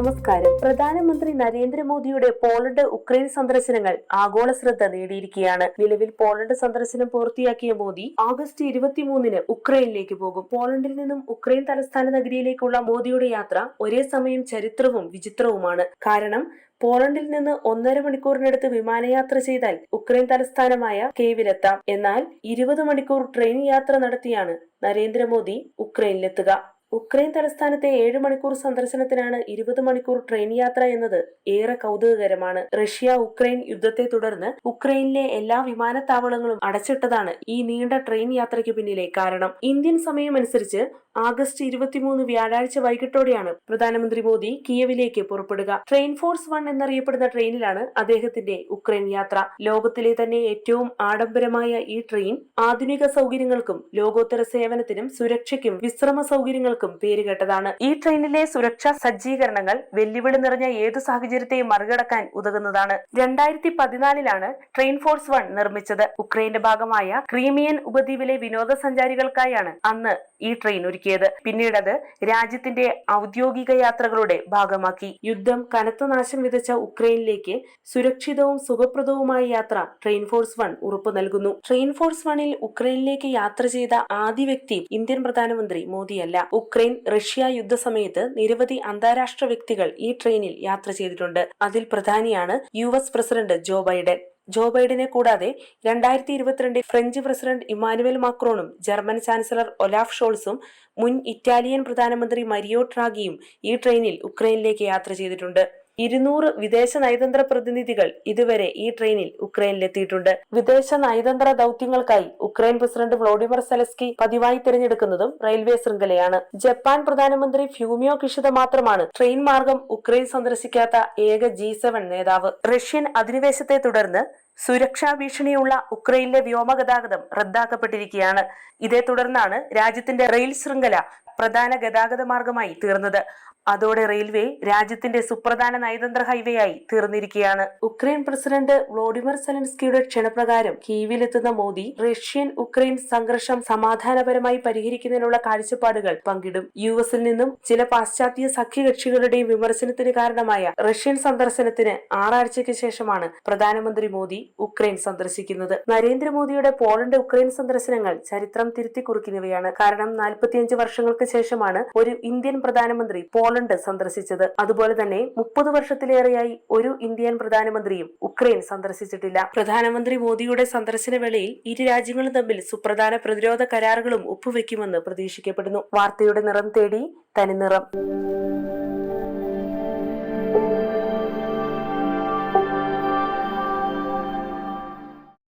നമസ്കാരം. പ്രധാനമന്ത്രി നരേന്ദ്രമോദിയുടെ പോളണ്ട് ഉക്രൈൻ സന്ദർശനങ്ങൾ ആഗോള ശ്രദ്ധ നേടിയിരിക്കുകയാണ്. നിലവിൽ പോളണ്ട് സന്ദർശനം പൂർത്തിയാക്കിയ മോദി ആഗസ്റ്റ് ഇരുപത്തിമൂന്നിന് ഉക്രൈനിലേക്ക് പോകും. പോളണ്ടിൽ നിന്നും ഉക്രൈൻ തലസ്ഥാന നഗരിയിലേക്കുള്ള മോദിയുടെ യാത്ര ഒരേ സമയം ചരിത്രവും വിചിത്രവുമാണ്. കാരണം പോളണ്ടിൽ നിന്ന് ഒന്നര മണിക്കൂറിനടുത്ത് വിമാനയാത്ര ചെയ്താൽ ഉക്രൈൻ തലസ്ഥാനമായ കേവിലെത്താം. എന്നാൽ ഇരുപത് മണിക്കൂർ ട്രെയിൻ യാത്ര നടത്തിയാണ് നരേന്ദ്രമോദി ഉക്രൈനിലെത്തുക. ഉക്രൈൻ തലസ്ഥാനത്തെ ഏഴ് മണിക്കൂർ സന്ദർശനത്തിനാണ് ഇരുപത് മണിക്കൂർ ട്രെയിൻ യാത്ര എന്നത് ഏറെ കൗതുകകരമാണ്. റഷ്യ ഉക്രൈൻ യുദ്ധത്തെ തുടർന്ന് ഉക്രൈനിലെ എല്ലാ വിമാനത്താവളങ്ങളും അടച്ചിട്ടതാണ് ഈ നീണ്ട ട്രെയിൻ യാത്രയ്ക്ക് പിന്നിലെ കാരണം. ഇന്ത്യൻ സമയമനുസരിച്ച് ആഗസ്റ്റ് ഇരുപത്തിമൂന്ന് വ്യാഴാഴ്ച വൈകിട്ടോടെയാണ് പ്രധാനമന്ത്രി മോദി കിയവിലേക്ക് പുറപ്പെടുക. ട്രെയിൻ ഫോഴ്സ് വൺ എന്നറിയപ്പെടുന്ന ട്രെയിനിലാണ് അദ്ദേഹത്തിന്റെ ഉക്രൈൻ യാത്ര. ലോകത്തിലെ തന്നെ ഏറ്റവും ആഡംബരമായ ഈ ട്രെയിൻ ആധുനിക സൗകര്യങ്ങൾക്കും ലോകോത്തര സേവനത്തിനും സുരക്ഷയ്ക്കും വിശ്രമ സൗകര്യങ്ങൾക്കും പേരുകേട്ടതാണ് ഈ ട്രെയിനിലെ സുരക്ഷാ സജ്ജീകരണങ്ങൾ വെല്ലുവിളി നിറഞ്ഞ ഏതു സാഹചര്യത്തെയും മറികടക്കാൻ ഉതകുന്നതാണ്. രണ്ടായിരത്തി പതിനാലിലാണ് ട്രെയിൻ ഫോഴ്സ് വൺ നിർമ്മിച്ചത്. ഉക്രൈന്റെ ഭാഗമായ ക്രീമിയൻ ഉപദ്വീപിലെ വിനോദസഞ്ചാരികൾക്കായാണ് അന്ന് ഈ ട്രെയിൻ ഒരുക്കിയത്. പിന്നീട് അത് രാജ്യത്തിന്റെ ഔദ്യോഗിക യാത്രകളുടെ ഭാഗമാക്കി. യുദ്ധം കനത്ത നാശം വിതച്ച ഉക്രൈനിലേക്ക് സുരക്ഷിതവും സുഖപ്രദവുമായ യാത്ര ട്രെയിൻ ഫോഴ്സ് വൺ ഉറപ്പു നൽകുന്നു. ട്രെയിൻ ഫോഴ്സ് വണിൽ ഉക്രൈനിലേക്ക് യാത്ര ചെയ്ത ആദ്യ വ്യക്തി ഇന്ത്യൻ പ്രധാനമന്ത്രി മോദിയല്ല. ഉക്രൈൻ റഷ്യ യുദ്ധസമയത്ത് നിരവധി അന്താരാഷ്ട്ര വ്യക്തികൾ ഈ ട്രെയിനിൽ യാത്ര ചെയ്തിട്ടുണ്ട്. അതിൽ പ്രധാനിയാണ് U president Joe Biden. Joe ബൈഡനെ കൂടാതെ രണ്ടായിരത്തി ഇരുപത്തിരണ്ടിൽ ഫ്രഞ്ച് പ്രസിഡന്റ് ഇമ്മാനുവൽ മാക്രോണും ജർമ്മൻ ചാൻസലർ ഒലാഫ് ഷോൾസും മുൻ ഇറ്റാലിയൻ പ്രധാനമന്ത്രി മരിയോ ട്രാഗിയും ഈ ട്രെയിനിൽ ഉക്രൈനിലേക്ക് യാത്ര ചെയ്തിട്ടുണ്ട്. ഇരുന്നൂറ് വിദേശ നയതന്ത്ര പ്രതിനിധികൾ ഇതുവരെ ഈ ട്രെയിനിൽ ഉക്രൈനിലെത്തിയിട്ടുണ്ട്. വിദേശ നയതന്ത്ര ദൗത്യങ്ങൾക്കായി ഉക്രൈൻ പ്രസിഡന്റ് വ്ളോഡിമർ സെലസ്കി പതിവായി തിരഞ്ഞെടുക്കുന്നതും റെയിൽവേ ശൃംഖലയാണ്. ജപ്പാൻ പ്രധാനമന്ത്രി ഫ്യൂമിയോ കിഷിത മാത്രമാണ് ട്രെയിൻ മാർഗം ഉക്രൈൻ സന്ദർശിക്കാത്ത ഏക ജി നേതാവ്. റഷ്യൻ അധിനിവേശത്തെ തുടർന്ന് സുരക്ഷാ ഭീഷണിയുള്ള ഉക്രൈനിലെ വ്യോമഗതാഗതം റദ്ദാക്കപ്പെട്ടിരിക്കുകയാണ്. ഇതേ തുടർന്നാണ് രാജ്യത്തിന്റെ റെയിൽ ശൃംഖല പ്രധാന ഗതാഗത മാർഗമായി തീർന്നത്. അതോടെ റെയിൽവേ രാജ്യത്തിന്റെ സുപ്രധാന നയതന്ത്ര ഹൈവേ ആയി തീർന്നിരിക്കുകയാണ്. ഉക്രൈൻ പ്രസിഡന്റ് വ്ളോഡിമർ സെലൻസ്കിയുടെ ക്ഷണപ്രകാരം കീവിലെത്തുന്ന മോദി റഷ്യൻ ഉക്രൈൻ സംഘർഷം സമാധാനപരമായി പരിഹരിക്കുന്നതിനുള്ള കാഴ്ചപ്പാടുകൾ പങ്കിടും. യു എസിൽ നിന്നും ചില പാശ്ചാത്യ സഖ്യകക്ഷികളുടെയും വിമർശനത്തിന് കാരണമായ റഷ്യൻ സന്ദർശനത്തിന് ആറാഴ്ചയ്ക്ക് ശേഷമാണ് പ്രധാനമന്ത്രി മോദി ഉക്രൈൻ സന്ദർശിക്കുന്നത്. നരേന്ദ്രമോദിയുടെ പോളണ്ട് ഉക്രൈൻ സന്ദർശനങ്ങൾ ചരിത്രം തിരുത്തിക്കുറിക്കുന്നവയാണ്. കാരണം നാൽപ്പത്തിയഞ്ച് വർഷങ്ങൾക്ക് ശേഷമാണ് ഒരു ഇന്ത്യൻ പ്രധാനമന്ത്രി പോളണ്ട് സന്ദർശിച്ചത്. അതുപോലെ തന്നെ മുപ്പത് വർഷത്തിലേറെയായി ഒരു ഇന്ത്യൻ പ്രധാനമന്ത്രിയും ഉക്രൈൻ സന്ദർശിച്ചിട്ടില്ല. പ്രധാനമന്ത്രി മോദിയുടെ സന്ദർശന വേളയിൽ ഇരു രാജ്യങ്ങളും തമ്മിൽ സുപ്രധാന പ്രതിരോധ കരാറുകളും ഒപ്പുവെക്കുമെന്ന് പ്രതീക്ഷിക്കപ്പെടുന്നു. വാർത്തയുടെ നിറം തേടി തനിനിറം